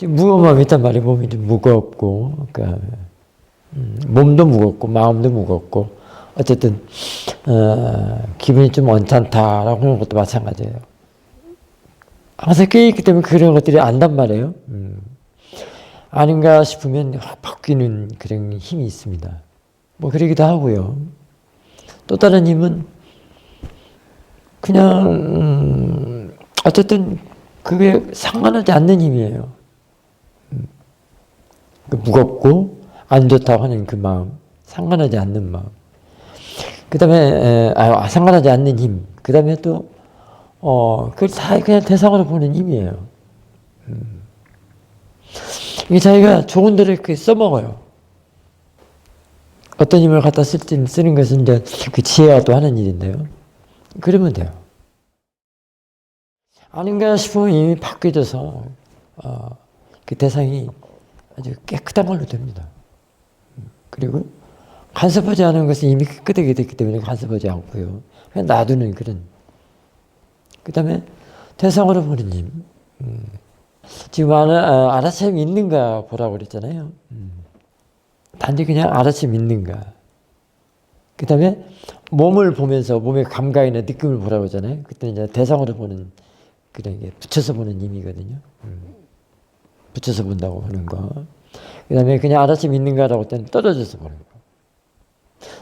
마음이 있단 말이에요. 몸이 좀 무겁고, 그러니까 음, 몸도 무겁고 마음도 무겁고 어쨌든 어, 기분이 좀 언짢다라고 하는 것도 마찬가지예요. 항상 깨있기 때문에 그런 것들이 안단 말이에요. 음. 아닌가 싶으면 확 바뀌는 그런 힘이 있습니다. 뭐 그러기도 하고요. 또 다른 힘은 그냥 음, 어쨌든 그게 상관하지 않는 힘이에요. 음. 그 무겁고 안 좋다고 하는 그 마음, 상관하지 않는 마음. 그 다음에 아, 상관하지 않는 힘. 그 다음에 또 어, 그걸 다 그냥 대상으로 보는 힘이에요. 음. 이게 자기가 좋은 데를 이렇게 써먹어요. 어떤 힘을 갖다 쓸지 쓰는 것은 이제 그 지혜가 또 하는 일인데요. 그러면 돼요. 아닌가 싶으면 이미 바뀌어져서 어, 그 대상이 아주 깨끗한 걸로 됩니다. 그리고 간섭하지 않은 것은 이미 깨끗하게 됐기 때문에 간섭하지 않고요. 그냥 놔두는 그런. 그 다음에 보는 힘. 음. 지금 아라, 아라참 있는가 보라고 그랬잖아요. 음. 단지 그냥 아라참 있는가. 그 다음에 몸을 보면서 몸의 감각이나 느낌을 보라고 하잖아요. 그때는 이제 대상으로 보는 그런 게 붙여서 보는 힘이거든요. 음. 붙여서 본다고 하는 거. 그 다음에 그냥 아라참 있는가라고 때는 떨어져서 보는 거.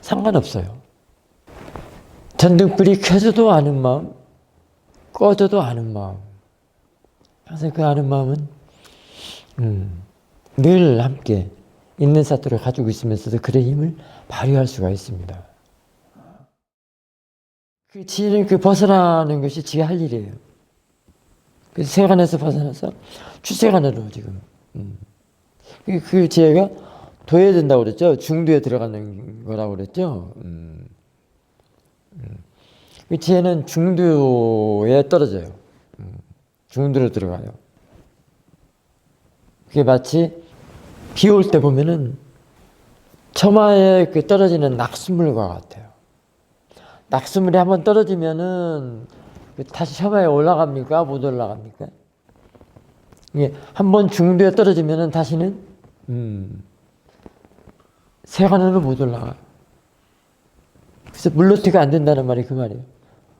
상관없어요. 전등불이 켜져도 아는 마음, 꺼져도 아는 마음. 항상 그 아는 마음은 음, 늘 함께 있는 사토를 가지고 있으면서도 그의 힘을 발휘할 수가 있습니다. 그 지혜는 그 벗어나는 것이 지혜 할 일이에요. 그 세간에서 벗어나서 출세간으로 지금. 음. 그, 그 지혜가 도에 된다고 그랬죠. 중도에 들어가는 거라고 그랬죠. 음. 음. 그 지혜는 중도에 떨어져요. 음. 중도로 들어가요. 그게 마치 비 올 때 보면은 처마에 그 떨어지는 낙수물과 같아요. 낙수물이 한번 떨어지면은 그 다시 처마에 올라갑니까? 못 올라갑니까? 이게 한번 중도에 떨어지면은 다시는 음, 세간으로 못 올라가. 그래서 물로티가 안 된다는 말이 그 말이에요.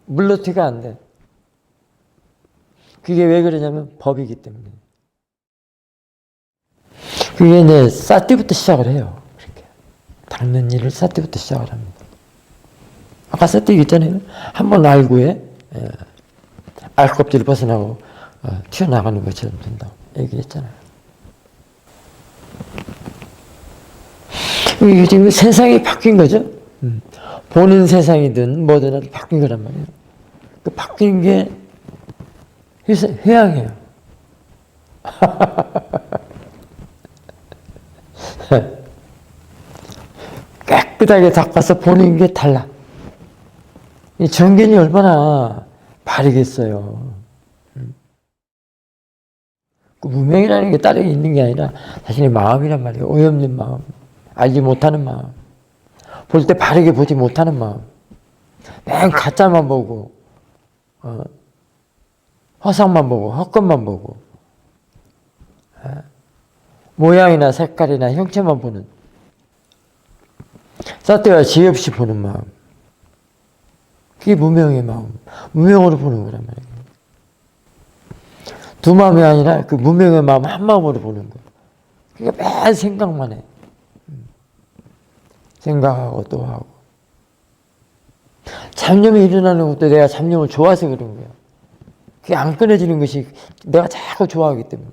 물로티가 안 돼. 그게 왜 그러냐면 법이기 때문에. 그게 이제 싸 때부터 시작을 해요. 그렇게. 닦는 일을 싸 때부터 시작을 합니다. 아까 싸때 있잖아요. 한번 알고에, 예, 알껍질을 벗어나고, 어, 튀어나가는 것처럼 된다고 얘기했잖아요. 이게 지금 세상이 바뀐 거죠. 음. 보는 세상이든 뭐든 바뀐 거란 말이에요. 그 바뀐 게 회양해요. 깨끗하게 닦아서 보는 게 달라. 이 정견이 얼마나 바르겠어요. 음. 그 무명이라는 게 다른 게 있는 게 아니라 자신의 마음이란 말이에요. 오염된 마음. 알지 못하는 마음. 볼 때 바르게 보지 못하는 마음. 맨 가짜만 보고, 어, 화상만 보고, 헛것만 보고, 어, 모양이나 색깔이나 형체만 보는, 싸대와 지혜 없이 보는 마음. 그게 무명의 마음. 무명으로 보는 거란 말이에요. 두 마음이 아니라 그 무명의 마음 한 마음으로 보는 거. 그러니까 맨 생각만 해. 생각하고 또 하고. 잡념이 일어나는 것도 내가 잡념을 좋아해서 그런 거야. 그게 안 끊어지는 것이 내가 자꾸 좋아하기 때문에.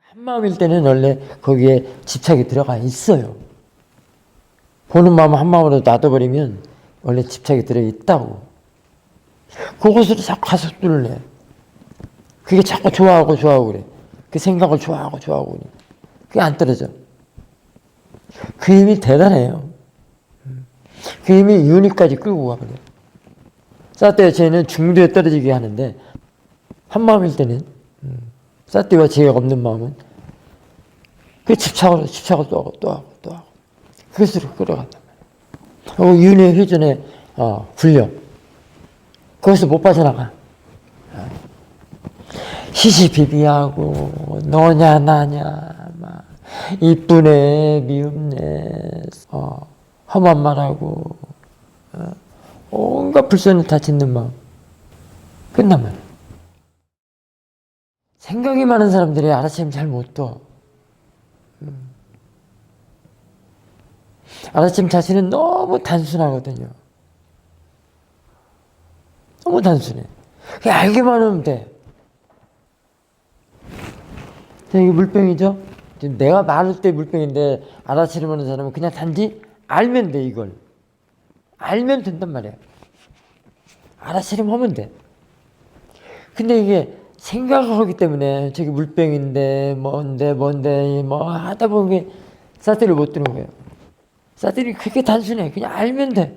한 마음일 때는 원래 거기에 집착이 들어가 있어요. 보는 마음 한 마음으로 놔둬버리면 원래 집착이 들어 있다고. 그곳으로 자꾸 가서 뚫래. 그게 자꾸 좋아하고 좋아하고 그래. 그 생각을 좋아하고 좋아하고 그래. 그게 안 떨어져. 그 힘이 대단해요. 그 힘이 윤희까지 끌고 가버려요. 사태와 죄는 중도에 떨어지게 하는데 한 마음일 때는 사태와 죄가 없는 마음은 그 집착을 집착을 또 하고 또 하고 그것으로 끌어간단 말이에요. 어, 윤회 회전의 어, 굴력 거기서 못 빠져나가. 시시비비하고 너냐 나냐 막 이쁘네 미흡네 어, 험한 말하고 어, 온갖 불선을 다 짓는 마음 끝나면 생각이 많은 사람들이 알아채면 잘못 둬. 음. 알아채면 자신은 너무 단순하거든요. 너무 단순해. 알기만 하면 돼. 자, 이게 물병이죠? 지금 내가 말할 때 물병인데 알아채려는 사람은 그냥 단지 알면 돼, 이걸. 알면 된단 말이야. 알아채려면 하면 돼. 근데 이게 생각을 하기 때문에 저기 물병인데 뭔데 뭔데 뭐 하다 보면 사태를 못 드는 거예요. 사태이 그렇게 단순해. 그냥 알면 돼.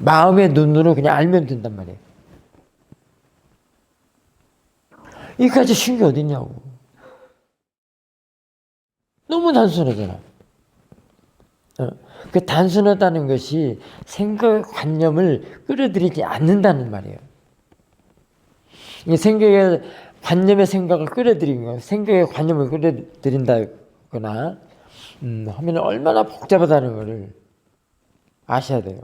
마음의 눈으로 그냥 알면 된단 말이에요. 이까지 쉬운 게 어딨냐고. 너무 단순하잖아. 어. 그 단순하다는 것이 생각 관념을 끌어들이지 않는다는 말이에요. 이 생각의 관념의 생각을 끌어들인 거, 생각의 관념을 끌어들인다거나 음, 하면 얼마나 복잡하다는 것을 아셔야 돼요.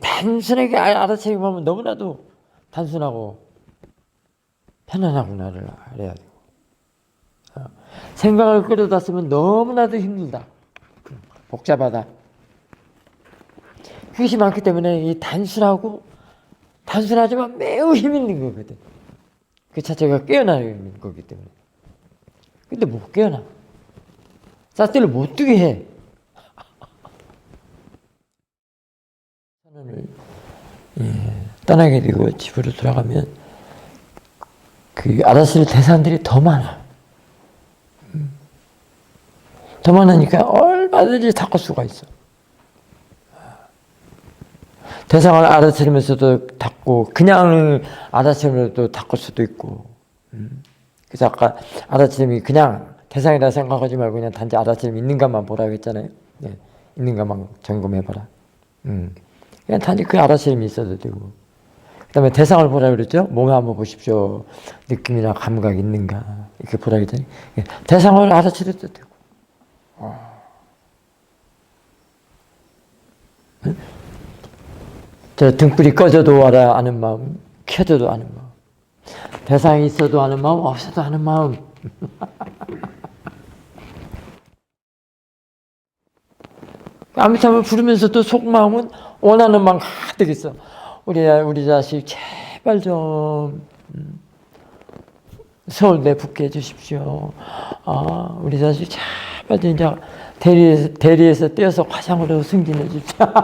단순하게 알아채기만 하면 너무나도 단순하고 편안하구나를 알아야 되고 어, 생각을 끌어다 쓰면 너무나도 힘들다. 복잡하다. 그것이 많기 때문에 이 단순하고 단순하지만 매우 힘 있는 거거든. 그 자체가 깨어나는 거기 때문에. 근데 못 깨어나. 쌀때를 못 뜨게 해. 선언을 예, 떠나게 되고 집으로 돌아가면 그 알아쓸 대상들이 더 많아. 음. 더 많으니까 얼마든지 닦을 수가 있어. 대상을 알아채면서도 닦고 그냥 알아채면서도 닦을 수도 있고 음. 그래서 아까 알아채림이 그냥 대상이라 생각하지 말고 그냥 단지 알아채림 있는가만 보라고 했잖아요 네. 있는가만 점검해봐라 음. 그냥 단지 그 알아채림이 있어도 되고 그 다음에 대상을 보라 그랬죠 몸에 한번 보십시오 느낌이나 감각이 있는가 이렇게 보라 그랬더니 예. 대상을 알아채려도 되고 어. 응? 저 등불이 꺼져도 와라 아는 마음, 켜져도 아는 마음. 대상이 있어도 아는 마음, 없어도 아는 마음. 아무튼 부르면서도 속마음은 원하는 마음 가득 있어. 우리 우리 자식 제발 좀 음, 서울대 붙게 해주십시오. 아, 우리 자식 제발 좀 이제 대리 대리에서 떼어서 화상으로 승진해 주십시오.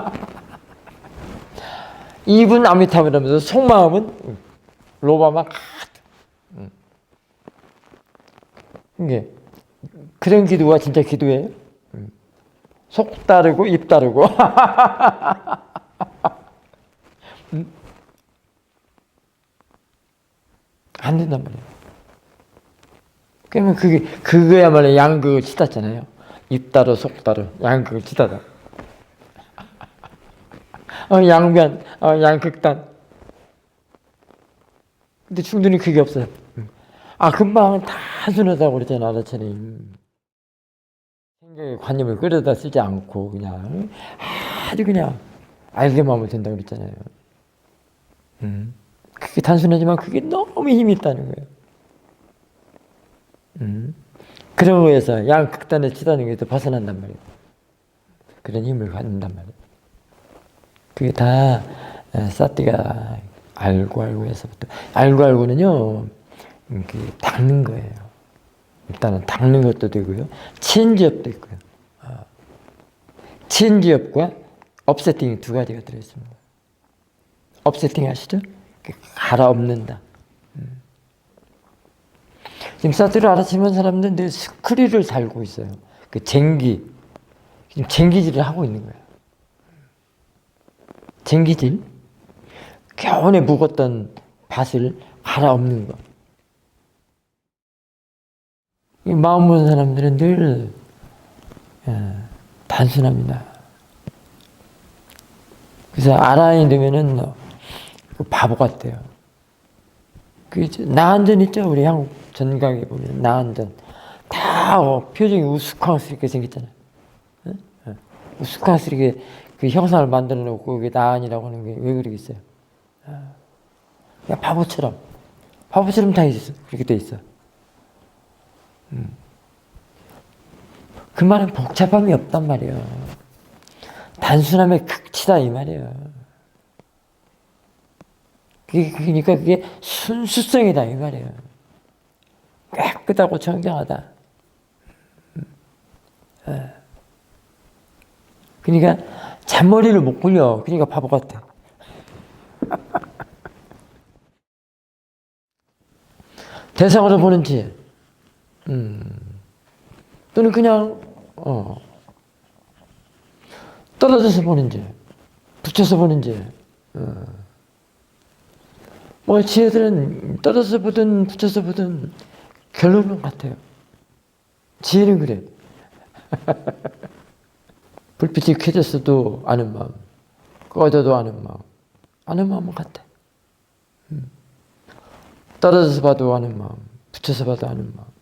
입은 아미타불 하면서 속마음은 로바만 가득. 이게 그런 기도가 진짜 기도예요. 속 따르고 입 따르고. 안 된단 말이에요. 그러면 그게 그거야말로 양극을 치닫잖아요. 입 따르 속 따르 양극을 치닫아. 어, 양면, 어, 양극단. 근데 중도는 그게 없어요. 아, 금방 단순하다고 그랬잖아, 알아차림. 생각의 관념을 끌어다 쓰지 않고, 그냥, 아주 그냥, 알게만 하면 된다고 그랬잖아요. 음. 그게 단순하지만 그게 너무 힘이 있다는 거예요. 음. 그런 거에서 양극단을 치다는 게또 벗어난단 말이에요. 그런 힘을 갖는단 말이에요. 그게 다 사띠가 알고 알고 해서부터 알고 알고는요 그 닦는 거예요. 일단은 닦는 것도 되고요, 체인지업도 있고요. 아, 체인지업과 업세팅이 두 가지가 들어있습니다. 업세팅 아시죠? 갈아엎는다. 음. 지금 사티를 알아채는 사람들은 늘 스크류를 달고 있어요. 그 쟁기, 지금 쟁기질을 하고 있는 거예요. 쟁기질, 겨운에 묵었던 밭을 갈아엎는 거. 마음 먹은 사람들은 늘 예, 단순합니다. 그래서 아라이 되면은 그 바보 같대요. 그 나한전 있죠 우리 한국 전각에 보면 나한전 다 어, 표정이 우스꽝스럽게 생겼잖아요. 응? 응. 우스꽝스럽게 그 형상을 만들어 놓고 이게 나한이라고 하는 게 왜 그러겠어요? 아, 그냥 바보처럼 바보처럼 다 있어 그렇게 돼 있어. 음. 그 말은 복잡함이 없단 말이에요. 단순함의 극치다 이 말이에요. 그러니까 그게 순수성이다 이 말이에요. 깨끗하고 청정하다. 음. 예. 그러니까 잔머리를 못 굴려. 그러니까 바보 같아. 대상으로 보는지, 음, 또는 그냥 어, 떨어져서 보는지, 붙여서 보는지. 어. 뭐 지혜들은 떨어져서 보든 붙여서 보든 결론은 같아요. 지혜는 그래. 불빛이 켜졌어도 아는 마음, 꺼져도 아는 마음, 아는 마음은 같아. 음. 떨어져서 봐도 아는 마음, 붙여서 봐도 아는 마음.